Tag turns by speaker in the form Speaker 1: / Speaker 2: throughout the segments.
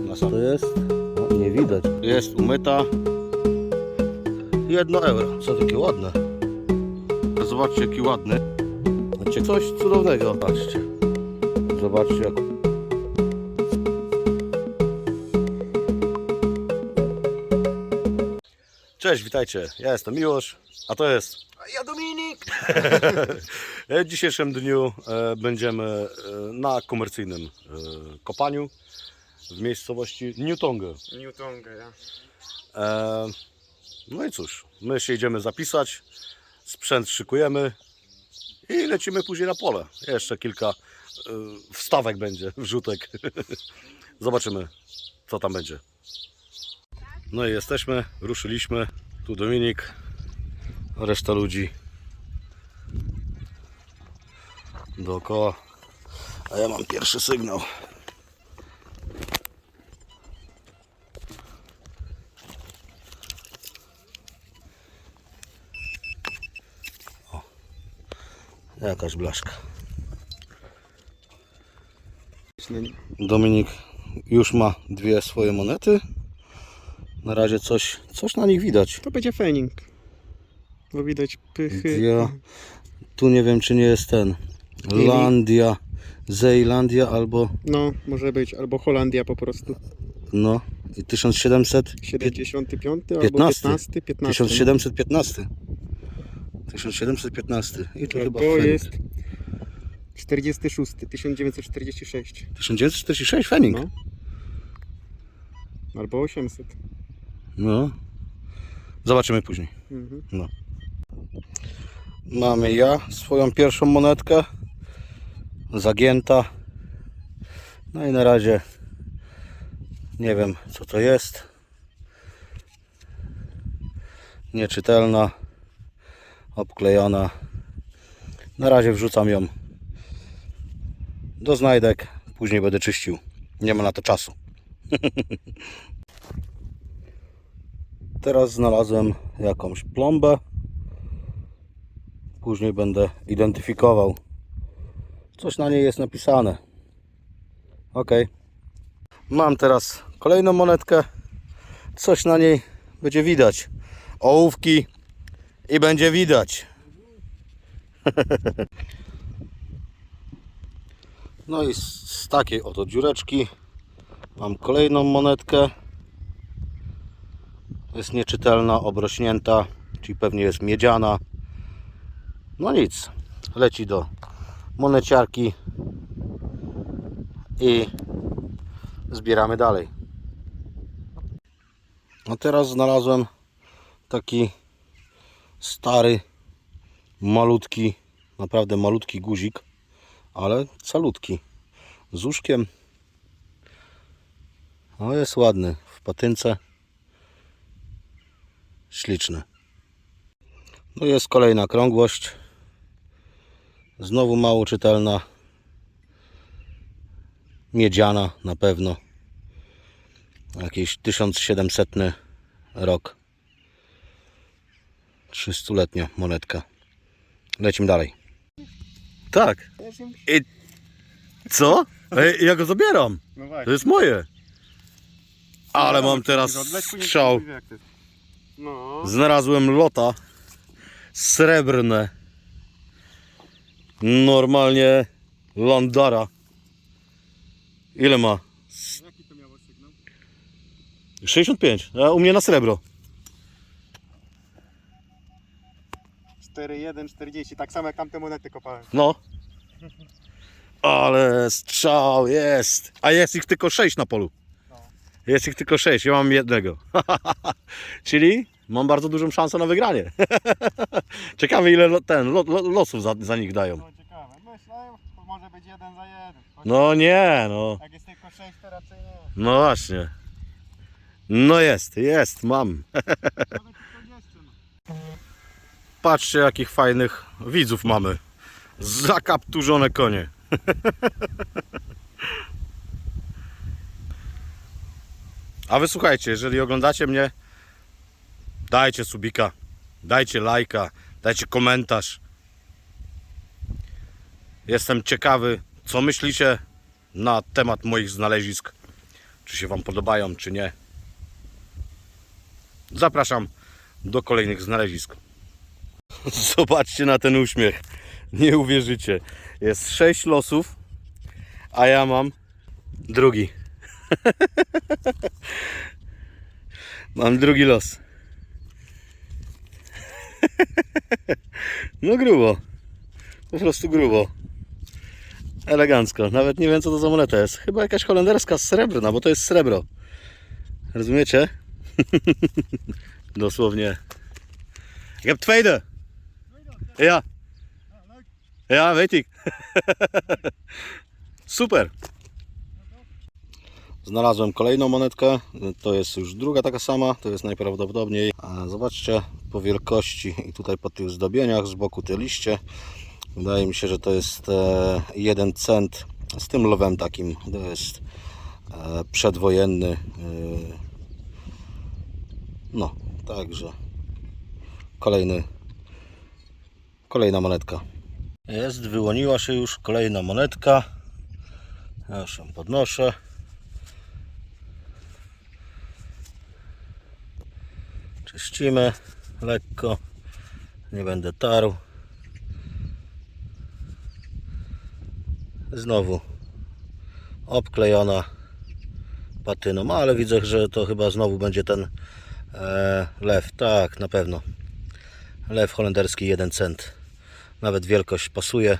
Speaker 1: Na sam to jest? O, nie widać. Jest umyta. Jedno euro. Co takie ładne. Zobaczcie jaki ładny. Macie coś cudownego. Patrzcie. Zobaczcie jak Cześć, witajcie. Ja jestem Miłosz, a to jest
Speaker 2: Ja Dominik!
Speaker 1: W dzisiejszym dniu e, będziemy e, na komercyjnym e, kopaniu w miejscowości Newtonge.
Speaker 2: Newtonga, ja.
Speaker 1: E, no i cóż, my się idziemy zapisać, sprzęt szykujemy i lecimy później na pole. Jeszcze kilka e, wstawek będzie, wrzutek. Zobaczymy, co tam będzie. No i jesteśmy, ruszyliśmy. Tu Dominik, reszta ludzi dookoła. A ja mam pierwszy sygnał. Jakaś blaszka. Dominik już ma dwie swoje monety. Na razie coś, coś na nich widać.
Speaker 2: To będzie fening. Bo widać pychy.
Speaker 1: Ja tu nie wiem czy nie jest ten. Landia, Zejlandia albo
Speaker 2: No, może być. Albo Holandia po prostu.
Speaker 1: no i 1700
Speaker 2: 75 albo
Speaker 1: 15.
Speaker 2: 15. 15.
Speaker 1: 1715. 1715. I to chyba
Speaker 2: To jest 46. 1946.
Speaker 1: 1946 Fening.
Speaker 2: No. Albo 800.
Speaker 1: No. Zobaczymy później.
Speaker 2: Mhm.
Speaker 1: No. Mamy ja swoją pierwszą monetkę. Zagięta. No i na razie nie wiem co to jest. Nieczytelna. Obklejona. Na razie wrzucam ją do znajdek. Później będę czyścił. Nie ma na to czasu. Teraz znalazłem jakąś plombę. Później będę identyfikował. Coś na niej jest napisane. Ok. Mam teraz kolejną monetkę. Coś na niej będzie widać. Ołówki i będzie widać. no i z, takiej oto dziureczki mam kolejną monetkę. Jest nieczytelna, obrośnięta, czyli pewnie jest miedziana. No nic, leci do moneciarki i zbieramy dalej. A teraz znalazłem taki stary, malutki, naprawdę malutki guzik, ale calutki, z uszkiem. No jest ładny, w patynce śliczny. No jest kolejna krągłość. Znowu mało czytelna. Miedziana na pewno. Jakiś 1700 rok. 300-letnia monetka. Lecimy dalej. Tak. I co? Ej, ja go zabieram.
Speaker 2: No
Speaker 1: To
Speaker 2: właśnie.
Speaker 1: jest moje. Ale mam teraz strzał.
Speaker 2: No.
Speaker 1: Znalazłem lota srebrne. Normalnie Landara. Ile ma?
Speaker 2: Jaki to miało sygnał?
Speaker 1: 65. A u mnie na srebro.
Speaker 2: 4140, tak samo jak tamte monety kopałem.
Speaker 1: No. Ale strzał jest. A jest ich tylko 6 na polu.
Speaker 2: No.
Speaker 1: Jest ich tylko 6. Ja mam jednego. Czyli mam bardzo dużą szansę na wygranie. Ciekawe ile lo, ten, lo, lo, losów za, za nich dają.
Speaker 2: No ciekawe. To może być jeden za jeden. Choć
Speaker 1: No nie, no.
Speaker 2: Jak jest tylko 6, to raczej nie.
Speaker 1: No właśnie. No jest, jest, mam.
Speaker 2: Nawet 40 no.
Speaker 1: Patrzcie jakich fajnych widzów mamy. Zakapturzone konie. A wy słuchajcie, jeżeli oglądacie mnie, dajcie subika, dajcie lajka, dajcie komentarz. Jestem ciekawy, co myślicie na temat moich znalezisk. czy się Wam podobają, czy nie. Zapraszam do kolejnych znalezisk. Zobaczcie na ten uśmiech. Nie uwierzycie. Jest sześć losów, a ja mam drugi. mam drugi los. no grubo. Po prostu grubo. Elegancko. Nawet nie wiem co to za moneta jest. Chyba jakaś holenderska srebrna, bo to jest srebro. Rozumiecie? Dosłownie. Ik heb tweede. Ja. Ja, weet ik. Super. Znalazłem kolejną monetkę. To jest już druga taka sama. To jest najprawdopodobniej. A zobaczcie po wielkości i tutaj po tych zdobieniach z boku te liście. Wydaje mi się, że to jest e, jeden cent z tym lowem takim. To jest e, przedwojenny. E, no, także kolejny, kolejna monetka. Jest, wyłoniła się już kolejna monetka. Już ją podnoszę. Czyścimy lekko. Nie będę tarł. Znowu obklejona patyną, ale widzę, że to chyba znowu będzie ten e, lew. Tak, na pewno. Lew holenderski 1 cent. Nawet wielkość pasuje.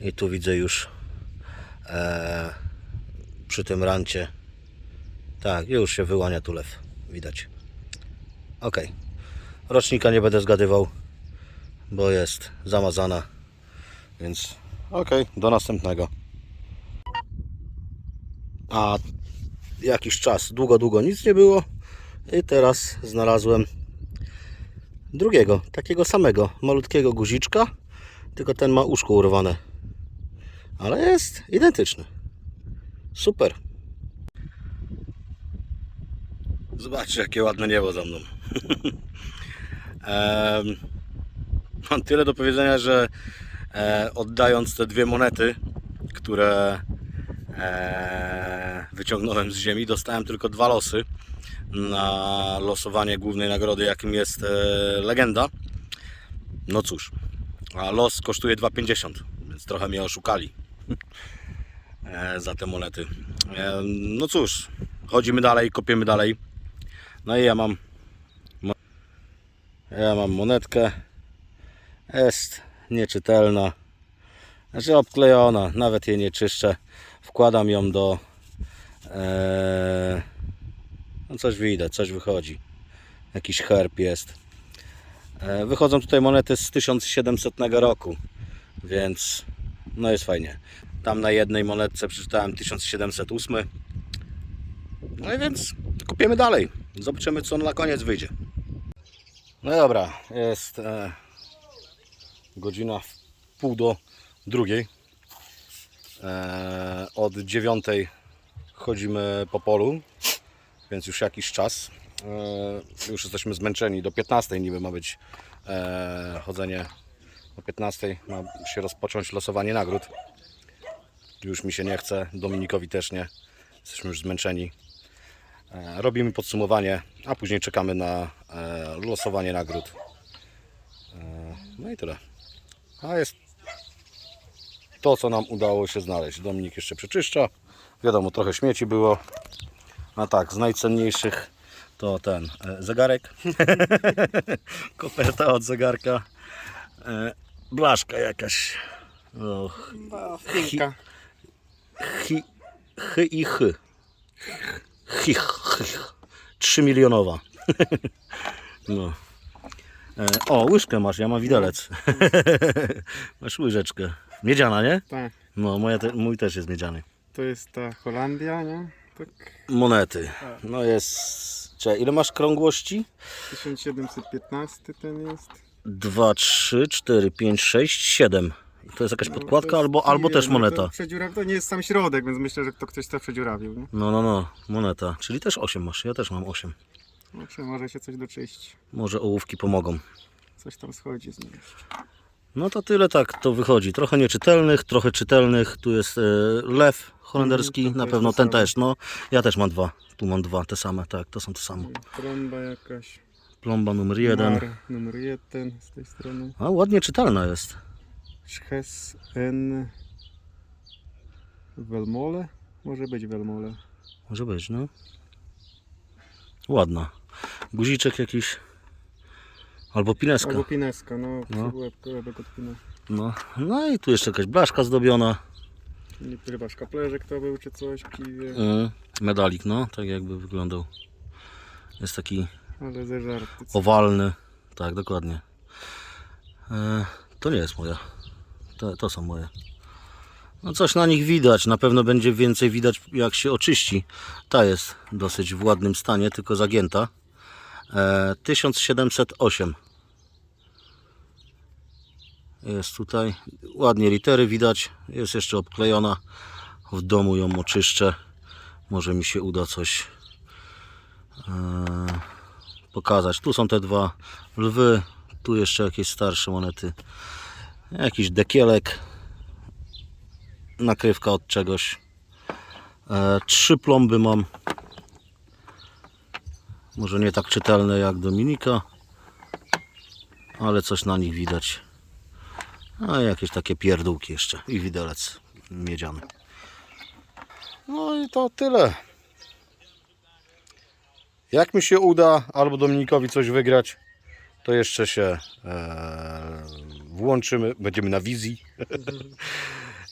Speaker 1: I tu widzę już e, przy tym rancie. Tak, już się wyłania tu lew. Widać. Ok. Rocznika nie będę zgadywał, bo jest zamazana. Więc ok, do następnego. A jakiś czas, długo, długo nic nie było. I teraz znalazłem drugiego, takiego samego, malutkiego guziczka, tylko ten ma uszko urwane. Ale jest identyczny. Super. Zobaczcie, jakie ładne niebo za mną. Mam tyle do powiedzenia, że e, oddając te dwie monety, które e, wyciągnąłem z ziemi, dostałem tylko dwa losy na losowanie głównej nagrody, jakim jest e, legenda. No cóż, a los kosztuje 2,50, więc trochę mnie oszukali e, za te monety. E, no cóż, chodzimy dalej, kopiemy dalej. No i ja mam ja mam monetkę. Jest nieczytelna. Znaczy obklejona, nawet jej nie czyszczę. Wkładam ją do e, no coś widać, coś wychodzi. Jakiś herb jest. E, Wychodzą tutaj monety z 1700 roku, więc no jest fajnie. Tam na jednej monetce przeczytałem 1708. No i więc kopiemy dalej. Zobaczymy co na koniec wyjdzie. No dobra, jest e, godzina w pół do drugiej. E, od dziewiątej chodzimy po polu, więc już jakiś czas. E, już jesteśmy zmęczeni. Do 15 niby ma być e, chodzenie. Do 15 ma się rozpocząć losowanie nagród. Już mi się nie chce, Dominikowi też nie. Jesteśmy już zmęczeni. E, Robimy podsumowanie, a później czekamy na losowanie nagród. No i tyle. A jest to, co nam udało się znaleźć. Dominik jeszcze przeczyszcza. Wiadomo, trochę śmieci było. A tak, z najcenniejszych to ten e, zegarek. Koperta od zegarka. E, blaszka jakaś. O,
Speaker 2: Finka.
Speaker 1: Chi, chy i chy. Chi, chy. 3 milionowa. No. O, łyżkę masz, ja mam widelec. masz łyżeczkę. Miedziana, nie?
Speaker 2: Tak.
Speaker 1: No, moja te, mój też jest miedziany.
Speaker 2: To jest ta Holandia, nie? Tak.
Speaker 1: Monety. No jest... Czekaj, ile masz krągłości?
Speaker 2: 1715 ten jest.
Speaker 1: 2, 3, 4, 5, 6, 7. To jest jakaś
Speaker 2: No,
Speaker 1: podkładka
Speaker 2: to jest
Speaker 1: albo, albo też
Speaker 2: no
Speaker 1: moneta.
Speaker 2: To, przedziuraw... to nie jest sam środek, więc myślę, że to ktoś to przedziurawił. Nie?
Speaker 1: No, no, no, moneta. Czyli też 8 masz. Ja też mam 8.
Speaker 2: Znaczy, może się coś doczyścić.
Speaker 1: Może ołówki pomogą.
Speaker 2: Coś tam schodzi z nim jeszcze.
Speaker 1: No to tyle tak to wychodzi. Trochę nieczytelnych, trochę czytelnych. Tu jest e, lew holenderski, na pewno ten też, no. Ja też mam dwa, tu mam dwa, te same, tak, to są te same.
Speaker 2: Trąba jakaś.
Speaker 1: Plomba numer jeden.
Speaker 2: Mar, numer jeden z tej strony.
Speaker 1: A ładnie czytelna jest.
Speaker 2: Hes N. Welmole? Może być Welmole.
Speaker 1: Może być, no. Ładna. Guziczek jakiś. Albo pineska.
Speaker 2: Albo pineska, no.
Speaker 1: No.
Speaker 2: od pina.
Speaker 1: No. no i tu jeszcze jakaś blaszka zdobiona.
Speaker 2: Nie chyba szkaplerzyk to był czy coś, kiwie.
Speaker 1: Mm, medalik, no, tak jakby wyglądał. Jest taki
Speaker 2: Ale
Speaker 1: owalny. Tak, dokładnie. E, to nie jest moja. To, to są moje. No coś na nich widać. Na pewno będzie więcej widać jak się oczyści. Ta jest dosyć w ładnym stanie, tylko zagięta. E, 1708. Jest tutaj. Ładnie litery widać. Jest jeszcze obklejona. W domu ją oczyszczę. Może mi się uda coś e, pokazać. Tu są te dwa lwy. Tu jeszcze jakieś starsze monety. Jakiś dekielek. Nakrywka od czegoś. E, trzy plomby mam. Może nie tak czytelne jak Dominika. Ale coś na nich widać. A jakieś takie pierdółki jeszcze. I widelec miedziany. No i to tyle. Jak mi się uda, albo Dominikowi coś wygrać, to jeszcze się e, włączymy, będziemy na wizji.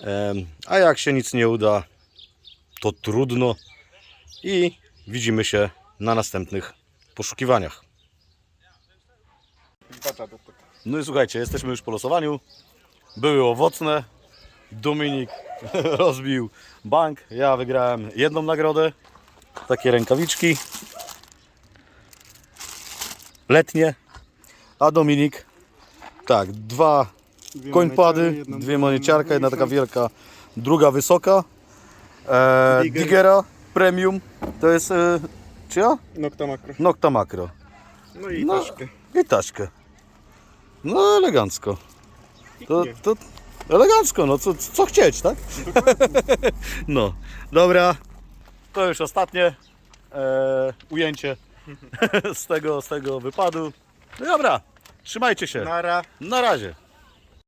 Speaker 1: Em, A jak się nic nie uda, to trudno i widzimy się na następnych poszukiwaniach. No i słuchajcie, jesteśmy już po losowaniu. Były owocne. Dominik rozbił bank. Ja wygrałem jedną nagrodę. Takie rękawiczki. Letnie. A Dominik, tak, dwa
Speaker 2: Dwie
Speaker 1: końpady, dwie
Speaker 2: mała,
Speaker 1: moneciarka, jedna taka wielka, druga wysoka. E,
Speaker 2: Digger.
Speaker 1: Digera Premium. To jest e, czyja?
Speaker 2: Nocta makro.
Speaker 1: Nocta Macro.
Speaker 2: No i
Speaker 1: No.
Speaker 2: taśkę.
Speaker 1: I taśkę. No elegancko. To, to elegancko, no co, co chcieć, tak? No, dobra. To już ostatnie e, ujęcie z tego, z tego wypadu. No dobra, trzymajcie się.
Speaker 2: Nara.
Speaker 1: Na razie.